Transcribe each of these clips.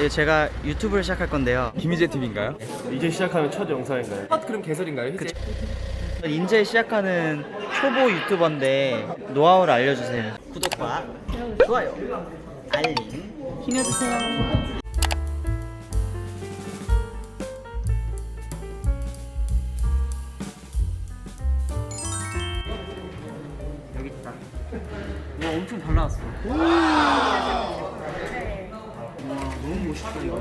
네, 제가 유튜브를 시작할 건데요. 김희재 TV인가요? 이제 시작하는 첫 영상인가요? 첫 그럼 개설인가요? 희재? 인제 시작하는 초보 유튜버인데 노하우를 알려주세요. 구독과 좋아요, 알림 힘내주세요. 여기 있다. 와 엄청 잘 나왔어. 와 너무 멋있다 이거.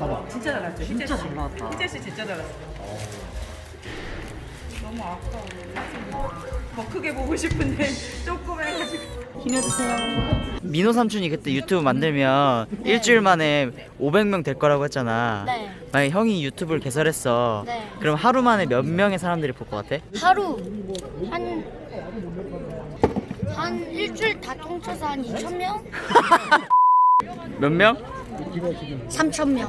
봐봐. 진짜 잘났죠? 희재 진짜 씨. 잘 나왔다. 희재 씨 진짜 잘났어. 너무 아까워. 더 크게 보고 싶은데 조금 해가지고. 민호 삼촌이 그때 유튜브 만들면 일주일 만에 500명 될 거라고 했잖아. 네. 만약 형이 유튜브를 개설했어. 네. 그럼 하루 만에 몇 명의 사람들이 볼 것 같아? 하루 한, 한 일주일 다 통쳐서 한 2천 명? 몇 명? 3천 명.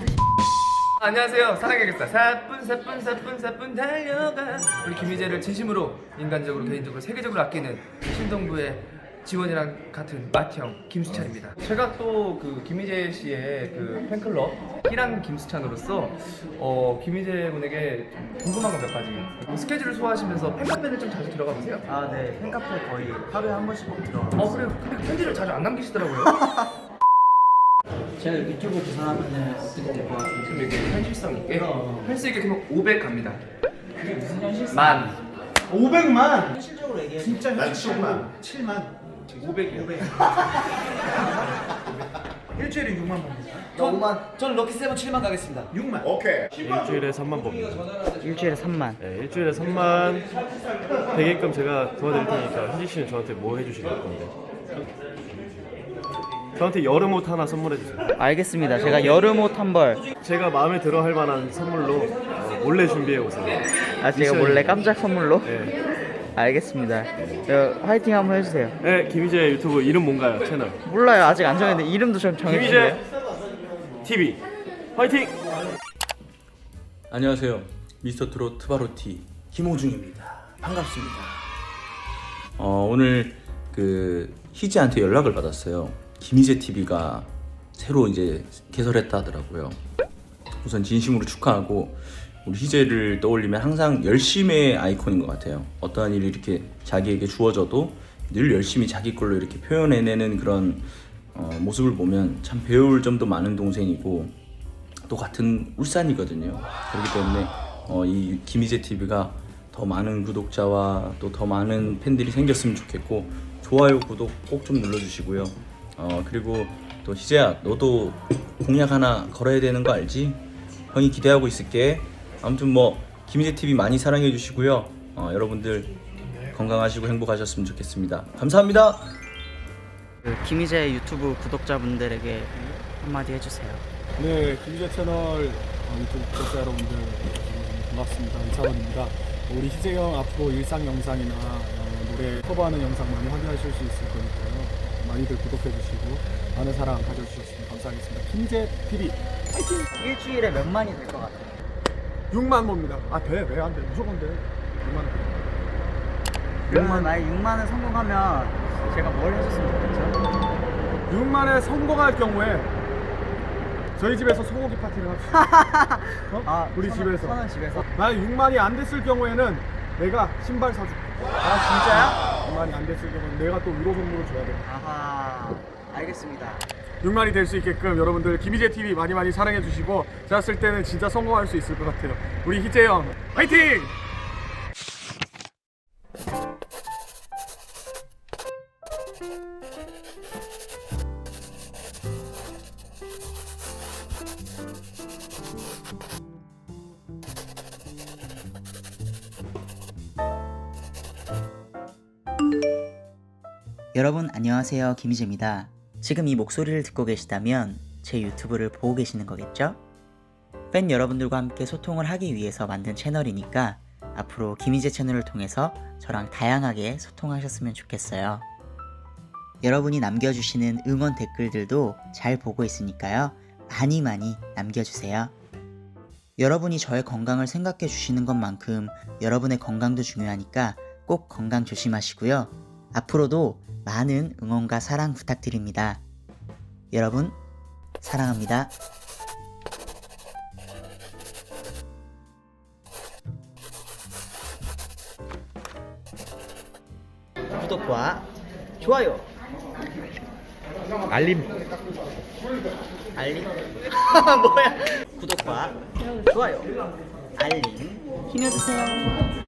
안녕하세요 사랑하겠다 사뿐 사뿐 사뿐 사뿐 달려가 우리 김희재를 진심으로 인간적으로 개인적으로 세계적으로 아끼는 신동부의 지원이랑 같은 맏형 김수찬입니다 제가 또 그 김희재 씨의 그 팬클럽 희랑 김수찬으로서 어 김희재 분에게 좀 궁금한 거 몇 가지 뭐 스케줄을 소화하시면서 팬카페를 좀 자주 들어가 보세요? 아, 네. 팬카페 거의 하루에 한 번씩 꼭 들어가. 어 그래요 근데 편지를 자주 안 남기시더라고요 제가 유튜브 개설하면 어떻게 될 것 같은지. 좀 이렇게 현실성 있게 헬스에게 그러면 500 갑니다 그게 무슨 현실성? 만 500만 현실적으로 얘기해. 진짜 난 7만 7만 500이요 일주일에 6만 번전 5만. 저는 럭키 세븐 7만 가겠습니다. 6만 일주일에 3만 봅니다. 일주일에 3만. 네, 일주일에 3만 되게끔 제가 도와드릴 테니까 희지 씨는 저한테 뭐 해주실 건데? 저한테 여름 옷 하나 선물해 주세요. 알겠습니다. 제가 여름 옷 한 벌. 제가 마음에 들어 할 만한 선물로 어, 몰래 준비해 오세요. 아, 제가 몰래 깜짝 선물로? 네. 알겠습니다. 저 화이팅 한번 해주세요. 네, 김희재 유튜브 이름 뭔가요? 채널. 몰라요. 아직 안 정했는데 이름도 좀 정해주세요. 김희재 TV 화이팅! 안녕하세요. 미스터 트롯 트바로티 김호중입니다. 반갑습니다. 어, 오늘 그 희재한테 연락을 받았어요. 김희재 TV가 새로 이제 개설했다 하더라고요. 우선 진심으로 축하하고 우리 희재를 떠올리면 항상 열심의 아이콘인 것 같아요. 어떠한 일이 이렇게 자기에게 주어져도 늘 열심히 자기 걸로 이렇게 표현해내는 그런 어, 모습을 보면 참 배울 점도 많은 동생이고 또 같은 울산이거든요. 그렇기 때문에 어, 이 김희재 TV가 더 많은 구독자와 또 더 많은 팬들이 생겼으면 좋겠고 좋아요 구독 꼭 좀 눌러주시고요. 어, 그리고 또 희재야 너도 공약 하나 걸어야 되는 거 알지? 형이 기대하고 있을게. 아무튼 뭐 김희재 TV 많이 사랑해 주시고요. 어, 여러분들 건강하시고 행복하셨으면 좋겠습니다. 감사합니다. 그 김희재 유튜브 구독자분들에게 한마디 해주세요. 네, 김재 채널 어, 유튜브 구독자 여러분들 반갑습니다. 이차원입니다. 우리 희재 형 앞으로 일상 영상이나 어, 노래 커버하는 영상 많이 확인하실 수 있을 거니까요. 많이들 구독해 주시고 많은 사랑 가져주셨으면 감사하겠습니다. 김재 TV 파이팅! 일주일에 몇 만이 될 것 같아요? 6만 봅니다. 아 돼? 왜 안 돼? 무조건 돼. 6만. 그러면 만약 6만을 성공하면 제가 뭘 해줬으면 좋겠죠? 6만에 성공할 경우에 저희 집에서 소고기 파티를 합시다. 어? 아, 우리 선은- 집에서. 선은 집에서? 만약 6만이 안 됐을 경우에는 내가 신발 사줄게. 아 진짜요? 6만이 안 됐을 경우는 내가 또 위로 선물을 줘야 돼. 아하 알겠습니다. 6만이 될 수 있게끔 여러분들 김희재 TV 많이 많이 사랑해 주시고 제가 쓸 때는 진짜 성공할 수 있을 것 같아요. 우리 희재 형 화이팅! 여러분 안녕하세요 김희재입니다. 지금 이 목소리를 듣고 계시다면 제 유튜브를 보고 계시는 거겠죠? 팬 여러분들과 함께 소통을 하기 위해서 만든 채널이니까 앞으로 김희재 채널을 통해서 저랑 다양하게 소통하셨으면 좋겠어요. 여러분이 남겨주시는 응원 댓글들도 잘 보고 있으니까요. 많이 많이 남겨주세요. 여러분이 저의 건강을 생각해 주시는 것만큼 여러분의 건강도 중요하니까 꼭 건강 조심하시고요. 앞으로도 많은 응원과 사랑 부탁드립니다. 여러분, 사랑합니다. 구독과 좋아요, 알림 알림, 뭐야? 구독과 좋아요, 알림, 힘내주세요.